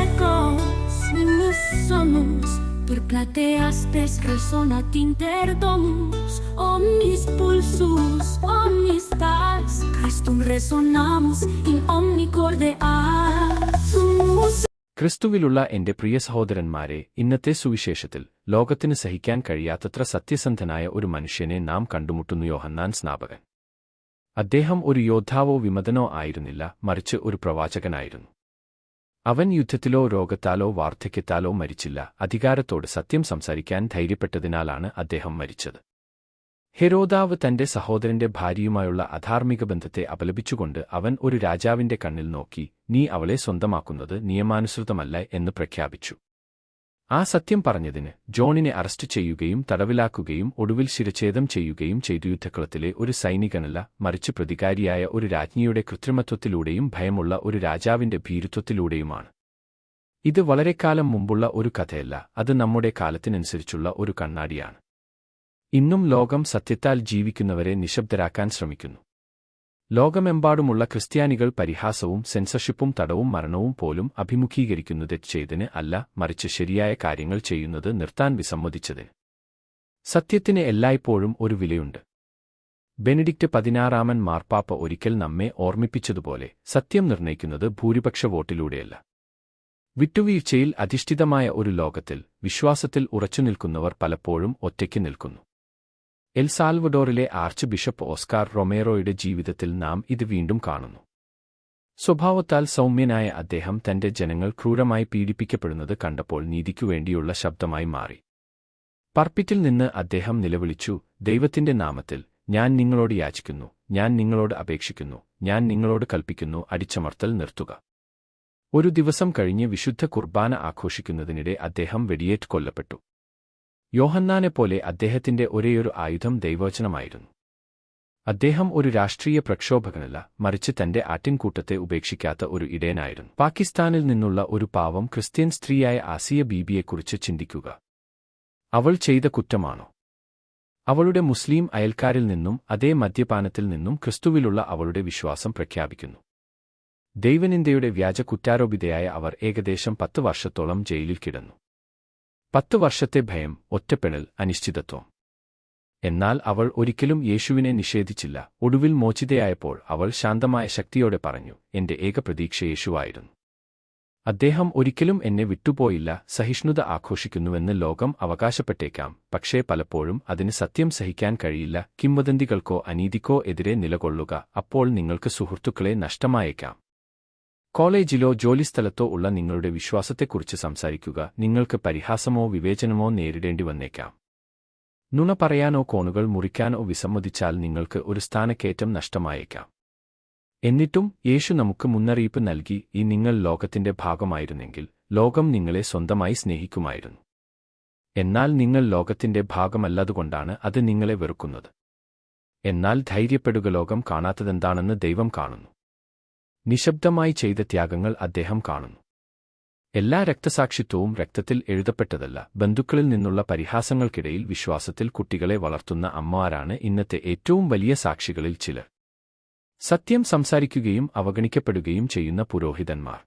ecos somos por plateastes resonat interdomus. Omnis pulsus omnis stars Christum resonamus in omni corde sumus ക്രിസ്തുവിലുള്ള എന്റെ പ്രിയ സഹോദരന്മാരെ ഇന്നത്തെ സുവിശേഷത്തിൽ ലോകത്തിന് സഹിക്കാൻ കഴിയാത്തത്ര സത്യസന്ധനായ ഒരു മനുഷ്യനെ നാം കണ്ടുമുട്ടുന്നു യോഹന്നാൻ സ്നാപകൻ. അദ്ദേഹം ഒരു യോദ്ധാവോ വിമതനോ ആയിരുന്നില്ല മറിച്ച് ഒരു പ്രവാചകനായിരുന്നു. അവൻ യുദ്ധത്തിലോ രോഗത്താലോ വാർദ്ധക്യത്താലോ മരിച്ചില്ല. അധികാരത്തോട് സത്യം സംസാരിക്കാൻ ധൈര്യപ്പെട്ടതിനാലാണ് അദ്ദേഹം മരിച്ചത്. ഹെരോദാവ് തന്റെ സഹോദരന്റെ ഭാര്യയുമായുള്ള അധാർമിക ബന്ധത്തെ അപലപിച്ചുകൊണ്ട് അവൻ ഒരു രാജാവിന്റെ കണ്ണിൽ നോക്കി നീ അവളെ സ്വന്തമാക്കുന്നത് നിയമാനുസൃതമല്ല എന്ന് പ്രഖ്യാപിച്ചു. ആ സത്യം പറഞ്ഞതിന് ജോണിനെ അറസ്റ്റ് ചെയ്യുകയും തടവിലാക്കുകയും ഒടുവിൽ ശിരഛേദം ചെയ്യുകയും ചെയ്തു യുദ്ധക്കളത്തിലെ ഒരു സൈനികനല്ല മറിച്ച് പ്രതികാരിയായ ഒരു രാജ്ഞിയുടെ കൃത്രിമത്വത്തിലൂടെയും ഭയമുള്ള ഒരു രാജാവിന്റെ ഭീരുത്വത്തിലൂടെയുമാണ്. ഇത് വളരെക്കാലം മുമ്പുള്ള ഒരു കഥയല്ല അത് നമ്മുടെ കാലത്തിനനുസരിച്ചുള്ള ഒരു കണ്ണാടിയാണ്. ഇന്നും ലോകം സത്യത്താൽ ജീവിക്കുന്നവരെ നിശബ്ദരാക്കാൻ ശ്രമിക്കുന്നു. ലോകമെമ്പാടുമുള്ള ക്രിസ്ത്യാനികൾ പരിഹാസവും സെൻസർഷിപ്പും തടവും മരണവും പോലും അഭിമുഖീകരിക്കുന്നത് ചെയ്തതിന് അല്ല മറിച്ച് ശരിയായ കാര്യങ്ങൾ ചെയ്യുന്നത് നിർത്താൻ വിസമ്മതിച്ചത്. സത്യത്തിന് എല്ലായ്പ്പോഴും ഒരു വിലയുണ്ട്. ബെനഡിക്റ്റ് പതിനാറാമൻ മാർപ്പാപ്പ ഒരിക്കൽ നമ്മെ ഓർമ്മിപ്പിച്ചതുപോലെ സത്യം നിർണയിക്കുന്നത് ഭൂരിപക്ഷ വോട്ടിലൂടെയല്ല. വിട്ടുവീഴ്ചയിൽ അധിഷ്ഠിതമായ ഒരു ലോകത്തിൽ വിശ്വാസത്തിൽ ഉറച്ചുനിൽക്കുന്നവർ പലപ്പോഴും ഒറ്റയ്ക്ക് നിൽക്കുന്നു. എൽ സാൽവഡോറിലെ ആർച്ച് ബിഷപ്പ് ഓസ്കാർ റൊമേറോയുടെ ജീവിതത്തിൽ നാം ഇത് വീണ്ടും കാണുന്നു. സ്വഭാവത്താൽ സൗമ്യനായ അദ്ദേഹം തന്റെ ജനങ്ങൾ ക്രൂരമായി പീഡിപ്പിക്കപ്പെടുന്നത് കണ്ടപ്പോൾ നീതിക്കുവേണ്ടിയുള്ള ശബ്ദമായി മാറി. പർപ്പിറ്റിൽ നിന്ന് അദ്ദേഹം നിലവിളിച്ചു ദൈവത്തിന്റെ നാമത്തിൽ ഞാൻ നിങ്ങളോട് യാചിക്കുന്നു ഞാൻ നിങ്ങളോട് അപേക്ഷിക്കുന്നു ഞാൻ നിങ്ങളോട് കൽപ്പിക്കുന്നു അടിച്ചമർത്തൽ നിർത്തുക. ഒരു ദിവസം കഴിഞ്ഞ് വിശുദ്ധ കുർബാന ആഘോഷിക്കുന്നതിനിടെ അദ്ദേഹം വെടിയേറ്റ് കൊല്ലപ്പെട്ടു. യോഹന്നാനെപ്പോലെ അദ്ദേഹത്തിന്റെ ഒരേയൊരു ആയുധം ദൈവവചനമായിരുന്നു. അദ്ദേഹം ഒരു രാഷ്ട്രീയ പ്രക്ഷോഭകനല്ല മറിച്ച് തന്റെ ആട്ടിൻകൂട്ടത്തെ ഉപേക്ഷിക്കാത്ത ഒരു ഇടയനായിരുന്നു. പാകിസ്ഥാനിൽ നിന്നുള്ള ഒരു പാവം ക്രിസ്ത്യൻ സ്ത്രീയായ ആസിയ ബീബിയെക്കുറിച്ച് ചിന്തിക്കുക. അവൾ ചെയ്ത കുറ്റമാണോ? അവളുടെ മുസ്ലിം അയൽക്കാരിൽ നിന്നും അതേ മദ്യപാനത്തിൽ നിന്നും ക്രിസ്തുവിലുള്ള അവളുടെ വിശ്വാസം പ്രഖ്യാപിക്കുന്നു. ദൈവനിന്ദയുടെ വ്യാജ കുറ്റാരോപിതയായ അവർ ഏകദേശം പത്ത് വർഷത്തോളം ജയിലിൽ കിടന്നു. പത്തു വർഷത്തെ ഭയം ഒറ്റപ്പെടൽ അനിശ്ചിതത്വം. എന്നാൽ അവൾ ഒരിക്കലും യേശുവിനെ നിഷേധിച്ചില്ല. ഒടുവിൽ മോചിതയായപ്പോൾ അവൾ ശാന്തമായ ശക്തിയോടെ പറഞ്ഞു എന്റെ ഏക പ്രതീക്ഷ യേശുവായിരുന്നു. അദ്ദേഹം ഒരിക്കലും എന്നെ വിട്ടുപോയില്ല. സഹിഷ്ണുത ആഘോഷിക്കുന്നുവെന്ന് ലോകം അവകാശപ്പെട്ടേക്കാം. പക്ഷേ പലപ്പോഴും അതിന് സത്യം സഹിക്കാൻ കഴിയില്ല. കിംവദന്തികൾക്കോ അനീതിക്കോ എതിരെ നിലകൊള്ളുക. അപ്പോൾ നിങ്ങൾക്ക് സുഹൃത്തുക്കളെ നഷ്ടമായേക്കാം. കോളേജിലോ ജോലിസ്ഥലത്തോ ഉള്ള നിങ്ങളുടെ വിശ്വാസത്തെക്കുറിച്ച് സംസാരിക്കുക നിങ്ങൾക്ക് പരിഹാസമോ വിവേചനമോ നേരിടേണ്ടി വന്നേക്കാം. നുണ പറയാനോ കോണുകൾ മുറിക്കാനോ വിസമ്മതിച്ചാൽ നിങ്ങൾക്ക് ഒരു സ്ഥാനക്കയറ്റം നഷ്ടമായേക്കാം. എന്നിട്ടും യേശു നമുക്ക് മുന്നറിയിപ്പ് നൽകി ഈ നിങ്ങൾ ലോകത്തിന്റെ ഭാഗമായിരുന്നെങ്കിൽ ലോകം നിങ്ങളെ സ്വന്തമായി സ്നേഹിക്കുമായിരുന്നു. എന്നാൽ നിങ്ങൾ ലോകത്തിന്റെ ഭാഗമല്ലതുകൊണ്ടാണ് അത് നിങ്ങളെ വെറുക്കുന്നത്. എന്നാൽ ധൈര്യപ്പെടുക ലോകം കാണാത്തതെന്താണെന്ന് ദൈവം കാണുന്നു. നിശബ്ദമായി ചെയ്ത ത്യാഗങ്ങൾ അദ്ദേഹം കാണുന്നു. എല്ലാ രക്തസാക്ഷിത്വവും രക്തത്തിൽ എഴുതപ്പെട്ടതല്ല. ബന്ധുക്കളിൽ നിന്നുള്ള പരിഹാസങ്ങൾക്കിടയിൽ വിശ്വാസത്തിൽ കുട്ടികളെ വളർത്തുന്ന അമ്മമാരാണ് ഇന്നത്തെ ഏറ്റവും വലിയ സാക്ഷികളിൽ ചിലർ. സത്യം സംസാരിക്കുകയും അവഗണിക്കപ്പെടുകയും ചെയ്യുന്ന പുരോഹിതന്മാർ.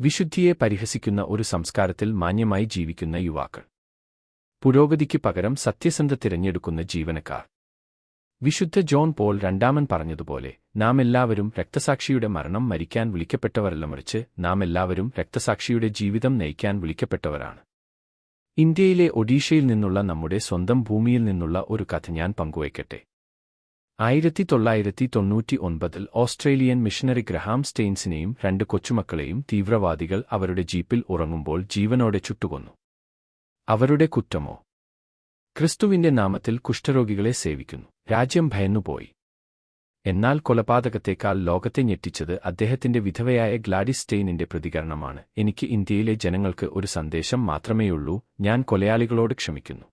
വിശുദ്ധിയെ പരിഹസിക്കുന്ന ഒരു സംസ്കാരത്തിൽ മാന്യമായി ജീവിക്കുന്ന യുവാക്കൾ. പുരോഗതിക്ക് പകരം സത്യസന്ധ തിരഞ്ഞെടുക്കുന്ന ജീവനക്കാർ. വിശുദ്ധ ജോൺ പോൾ രണ്ടാമൻ പറഞ്ഞതുപോലെ നാം എല്ലാവരും രക്തസാക്ഷിയുടെ മരണം മരിക്കാൻ വിളിക്കപ്പെട്ടവരല്ല മറിച്ച് നാം എല്ലാവരും രക്തസാക്ഷിയുടെ ജീവിതം നയിക്കാൻ വിളിക്കപ്പെട്ടവരാണ്. ഇന്ത്യയിലെ ഒഡീഷയിൽ നിന്നുള്ള നമ്മുടെ സ്വന്തം ഭൂമിയിൽ നിന്നുള്ള ഒരു കഥ ഞാൻ പങ്കുവയ്ക്കട്ടെ. ആയിരത്തി തൊള്ളായിരത്തി തൊണ്ണൂറ്റി ഒൻപതിൽ ഓസ്ട്രേലിയൻ മിഷണറി ഗ്രഹാം സ്റ്റെയിൻസിനെയും രണ്ട് കൊച്ചുമക്കളെയും തീവ്രവാദികൾ അവരുടെ ജീപ്പിൽ ഉറങ്ങുമ്പോൾ ജീവനോടെ ചുട്ടുകൊന്നു. അവരുടെ കുറ്റമോ? ക്രിസ്തുവിന്റെ നാമത്തിൽ കുഷ്ഠരോഗികളെ സേവിക്കുന്നു. രാജ്യം ഭയന്നുപോയി. എന്നാൽ കൊലപാതകത്തേക്കാൾ ലോകത്തെ ഞെട്ടിച്ചത് അദ്ദേഹത്തിന്റെ വിധവയായ ഗ്ലാഡിസ് സ്റ്റെയിനിന്റെ പ്രതികരണമാണ്. എനിക്ക് ഇന്ത്യയിലെ ജനങ്ങൾക്ക് ഒരു സന്ദേശം മാത്രമേയുള്ളൂ. ഞാൻ കൊലയാളികളോട് ക്ഷമിക്കുന്നു.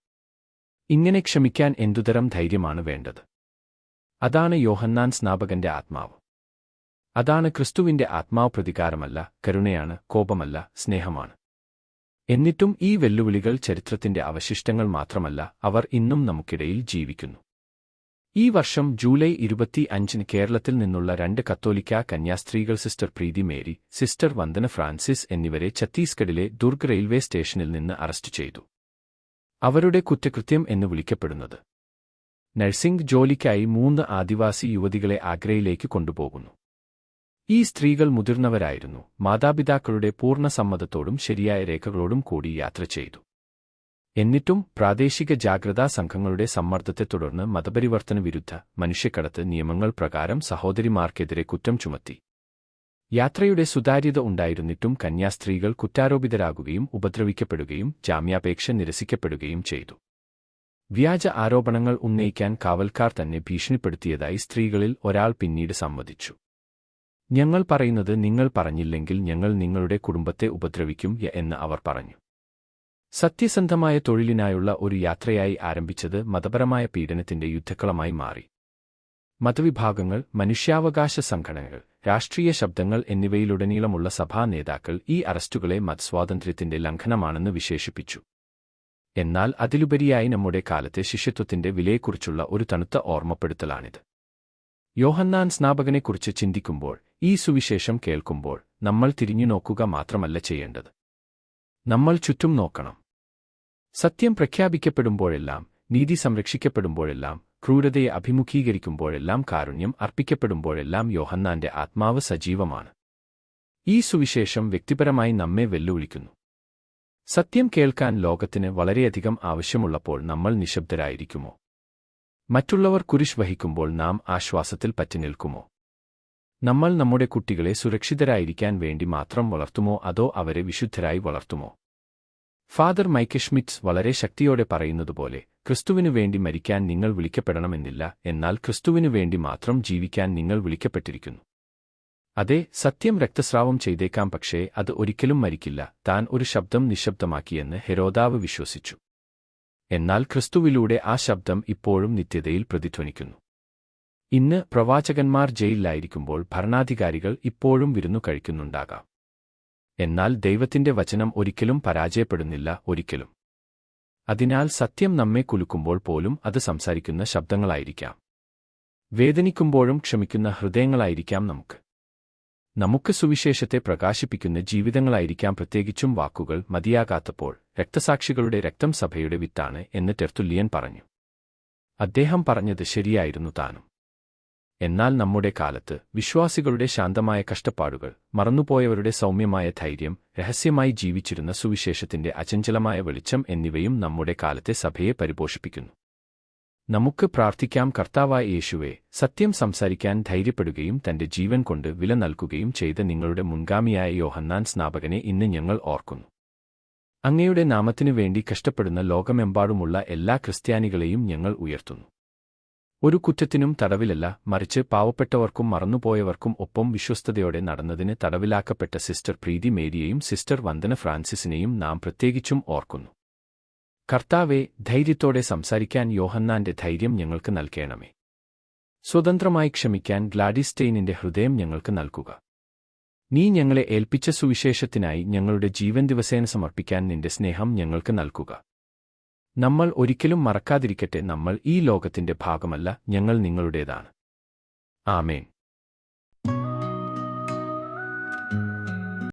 ഇങ്ങനെ ക്ഷമിക്കാൻ എന്തുതരം ധൈര്യമാണ് വേണ്ടത്? അതാണ് യോഹന്നാൻ സ്നാപകന്റെ ആത്മാവ്. അതാണ് ക്രിസ്തുവിന്റെ ആത്മാവ് പ്രതികാരമല്ല കരുണയാണ് കോപമല്ല സ്നേഹമാണ്. എന്നിട്ടും ഈ വെല്ലുവിളികൾ ചരിത്രത്തിന്റെ അവശിഷ്ടങ്ങൾ മാത്രമല്ല അവർ ഇന്നും നമുക്കിടയിൽ ജീവിക്കുന്നു. ഈ വർഷം ജൂലൈ ഇരുപത്തി അഞ്ചിന് കേരളത്തിൽ നിന്നുള്ള രണ്ട് കത്തോലിക്ക കന്യാസ്ത്രീകൾ sister Preethi Mary sister Vandana Francis എന്നിവരെ ഛത്തീസ്ഗഡിലെ ദുർഗ് റെയിൽവേ സ്റ്റേഷനിൽ നിന്ന് അറസ്റ്റ് ചെയ്തു. അവരുടെ കുറ്റകൃത്യം എന്ന് വിളിക്കപ്പെടുന്നത്. നഴ്സിംഗ് ജോലിക്കായി മൂന്ന് ആദിവാസി യുവതികളെ ആഗ്രയിലേക്ക് കൊണ്ടുപോകുന്നു. ഈ സ്ത്രീകൾ മുതിർന്നവരായിരുന്നു. മാതാപിതാക്കളുടെ പൂർണ സമ്മതത്തോടും ശരിയായ രേഖകളോടും കൂടി യാത്ര ചെയ്തു. എന്നിട്ടും പ്രാദേശിക ജാഗ്രതാ സംഘങ്ങളുടെ സമ്മർദ്ദത്തെ തുടർന്ന് മതപരിവർത്തന വിരുദ്ധ മനുഷ്യക്കടത്ത് നിയമങ്ങൾ പ്രകാരം സഹോദരിമാർക്കെതിരെ കുറ്റം ചുമത്തി. യാത്രയുടെ സുതാര്യത ഉണ്ടായിരുന്നിട്ടും കന്യാസ്ത്രീകൾ കുറ്റാരോപിതരാകുകയും ഉപദ്രവിക്കപ്പെടുകയും ജാമ്യാപേക്ഷ നിരസിക്കപ്പെടുകയും ചെയ്തു. വ്യാജ ആരോപണങ്ങൾ ഉന്നയിക്കാൻ കാവൽക്കാർ തന്നെ ഭീഷണിപ്പെടുത്തിയതായി സ്ത്രീകളിൽ ഒരാൾ പിന്നീട് സമ്മതിച്ചു. ഞങ്ങൾ പറയുന്നത് നിങ്ങൾ പറഞ്ഞില്ലെങ്കിൽ ഞങ്ങൾ നിങ്ങളുടെ കുടുംബത്തെ ഉപദ്രവിക്കും എന്ന് അവർ പറഞ്ഞു. സത്യസന്ധമായ തൊഴിലിനായുള്ള ഒരു യാത്രയായി ആരംഭിച്ചത് മതപരമായ പീഡനത്തിന്റെ യുദ്ധക്കളമായി മാറി. മതവിഭാഗങ്ങൾ മനുഷ്യാവകാശ സംഘടനകൾ രാഷ്ട്രീയ ശബ്ദങ്ങൾ എന്നിവയിലുടനീളമുള്ള സഭാ നേതാക്കൾ ഈ അറസ്റ്റുകളെ മതസ്വാതന്ത്ര്യത്തിന്റെ ലംഘനമാണെന്ന് വിശേഷിപ്പിച്ചു. എന്നാൽ അതിലുപരിയായി നമ്മുടെ കാലത്തെ ശിഷ്യത്വത്തിന്റെ വിലയെക്കുറിച്ചുള്ള ഒരു തണുത്ത ഓർമ്മപ്പെടുത്തലാണിത്. യോഹന്നാൻ സ്നാപകനെക്കുറിച്ച് ചിന്തിക്കുമ്പോൾ ഈ സുവിശേഷം കേൾക്കുമ്പോൾ നമ്മൾ തിരിഞ്ഞു നോക്കുക മാത്രമല്ല ചെയ്യേണ്ടത്. നമ്മൾ ചുറ്റും നോക്കണം. സത്യം പ്രഖ്യാപിക്കപ്പെടുമ്പോഴെല്ലാം നീതി സംരക്ഷിക്കപ്പെടുമ്പോഴെല്ലാം ക്രൂരതയെ അഭിമുഖീകരിക്കുമ്പോഴെല്ലാം കാരുണ്യം അർപ്പിക്കപ്പെടുമ്പോഴെല്ലാം യോഹന്നാന്റെ ആത്മാവ് സജീവമാണ്. ഈ സുവിശേഷം വ്യക്തിപരമായി നമ്മെ വെല്ലുവിളിക്കുന്നു. സത്യം കേൾക്കാൻ ലോകത്തിന് വളരെയധികം ആവശ്യമുള്ളപ്പോൾ നമ്മൾ നിശബ്ദരായിരിക്കുമോ? മറ്റുള്ളവർ കുരിശ് വഹിക്കുമ്പോൾ നാം ആശ്വാസത്തിൽ പറ്റിനിൽക്കുമോ? നമ്മൾ നമ്മുടെ കുട്ടികളെ സുരക്ഷിതരായിരിക്കാൻ വേണ്ടി മാത്രം വളർത്തുമോ അതോ അവരെ വിശുദ്ധരായി വളർത്തുമോ? ഫാദർ മൈക്കഷ്മിറ്റ്സ് വളരെ ശക്തിയോടെ പറയുന്നതുപോലെ ക്രിസ്തുവിനു വേണ്ടി മരിക്കാൻ നിങ്ങൾ വിളിക്കപ്പെടണമെന്നില്ല എന്നാൽ ക്രിസ്തുവിനു വേണ്ടി മാത്രം ജീവിക്കാൻ നിങ്ങൾ വിളിക്കപ്പെട്ടിരിക്കുന്നു. അതെ സത്യം രക്തസ്രാവം ചെയ്തേക്കാം പക്ഷേ അത് ഒരിക്കലും മരിക്കില്ല താൻ ഒരു ശബ്ദം നിശബ്ദമാക്കിയെന്ന് ഹെരോദാവ് വിശ്വസിച്ചു. എന്നാൽ ക്രിസ്തുവിലൂടെ ആ ശബ്ദം ഇപ്പോഴും നിത്യതയിൽ പ്രതിധ്വനിക്കുന്നു. ഇന്ന് പ്രവാചകന്മാർ ജയിലിലായിരിക്കുമ്പോൾ ഭരണാധികാരികൾ ഇപ്പോഴും വിരുന്നു കഴിക്കുന്നുണ്ടാകാം. എന്നാൽ ദൈവത്തിന്റെ വചനം ഒരിക്കലും പരാജയപ്പെടുന്നില്ല ഒരിക്കലും. അതിനാൽ സത്യം നമ്മെ കുലുക്കുമ്പോൾ പോലും അത് സംസാരിക്കുന്ന ശബ്ദങ്ങളായിരിക്കാം. വേദനിക്കുമ്പോഴും ക്ഷമിക്കുന്ന ഹൃദയങ്ങളായിരിക്കാം നമുക്ക്. നമുക്ക് സുവിശേഷത്തെ പ്രകാശിപ്പിക്കുന്ന ജീവിതങ്ങളായിരിക്കാം പ്രത്യേകിച്ചും വാക്കുകൾ മതിയാകാത്തപ്പോൾ രക്തസാക്ഷികളുടെ രക്തം സഭയുടെ വിത്താണ് എന്ന് ടെർത്തുല്യൻ പറഞ്ഞു. അദ്ദേഹം പറഞ്ഞത് ശരിയായിരുന്നു താനും. എന്നാൽ നമ്മുടെ കാലത്ത് വിശ്വാസികളുടെ ശാന്തമായ കഷ്ടപ്പാടുകൾ മറന്നുപോയവരുടെ സൗമ്യമായ ധൈര്യം രഹസ്യമായി ജീവിച്ചിരുന്ന സുവിശേഷത്തിന്റെ അചഞ്ചലമായ വെളിച്ചം എന്നിവയും നമ്മുടെ കാലത്തെ സഭയെ പരിപോഷിപ്പിക്കുന്നു. നമുക്ക് പ്രാർത്ഥിക്കാം കർത്താവായ യേശുവെ സത്യം സംസാരിക്കാൻ ധൈര്യപ്പെടുകയും തന്റെ ജീവൻ കൊണ്ട് വില നൽകുകയും ചെയ്ത നിങ്ങളുടെ മുൻഗാമിയായ യോഹന്നാൻ സ്നാപകനെ ഇന്ന് ഞങ്ങൾ ഓർക്കുന്നു. അങ്ങയുടെ നാമത്തിനു വേണ്ടി കഷ്ടപ്പെടുന്ന ലോകമെമ്പാടുമുള്ള എല്ലാ ക്രിസ്ത്യാനികളെയും ഞങ്ങൾ ഉയർത്തുന്നു. ഒരു കുറ്റത്തിനും തടവിലല്ല മറിച്ച് പാവപ്പെട്ടവർക്കും മറന്നുപോയവർക്കും ഒപ്പം വിശ്വസ്തയോടെ നടന്നതിന് തടവിലാക്കപ്പെട്ട സിസ്റ്റർ പ്രീതി മേരിയെയും സിസ്റ്റർ വന്ദന ഫ്രാൻസിസിനെയും നാം പ്രത്യേകിച്ചും ഓർക്കുന്നു. കർത്താവെ ധൈര്യത്തോടെ സംസാരിക്കാൻ യോഹന്നാന്റെ ധൈര്യം ഞങ്ങൾക്ക് നൽകേണമേ. സ്വതന്ത്രമായി ക്ഷമിക്കാൻ ഗ്ലാഡിസ്റ്റെയിനിന്റെ ഹൃദയം ഞങ്ങൾക്ക് നൽകുക. നീ ഞങ്ങളെ ഏൽപ്പിച്ച സുവിശേഷത്തിനായി ഞങ്ങളുടെ ജീവൻ ദിവസേന സമർപ്പിക്കാൻ നിന്റെ സ്നേഹം ഞങ്ങൾക്ക് നൽകുക. നമ്മൾ ഒരിക്കലും മറക്കാതിരിക്കട്ടെ നമ്മൾ ഈ ലോകത്തിന്റെ ഭാഗമല്ല ഞങ്ങൾ നിങ്ങളുടേതാണ്. ആമേൻ.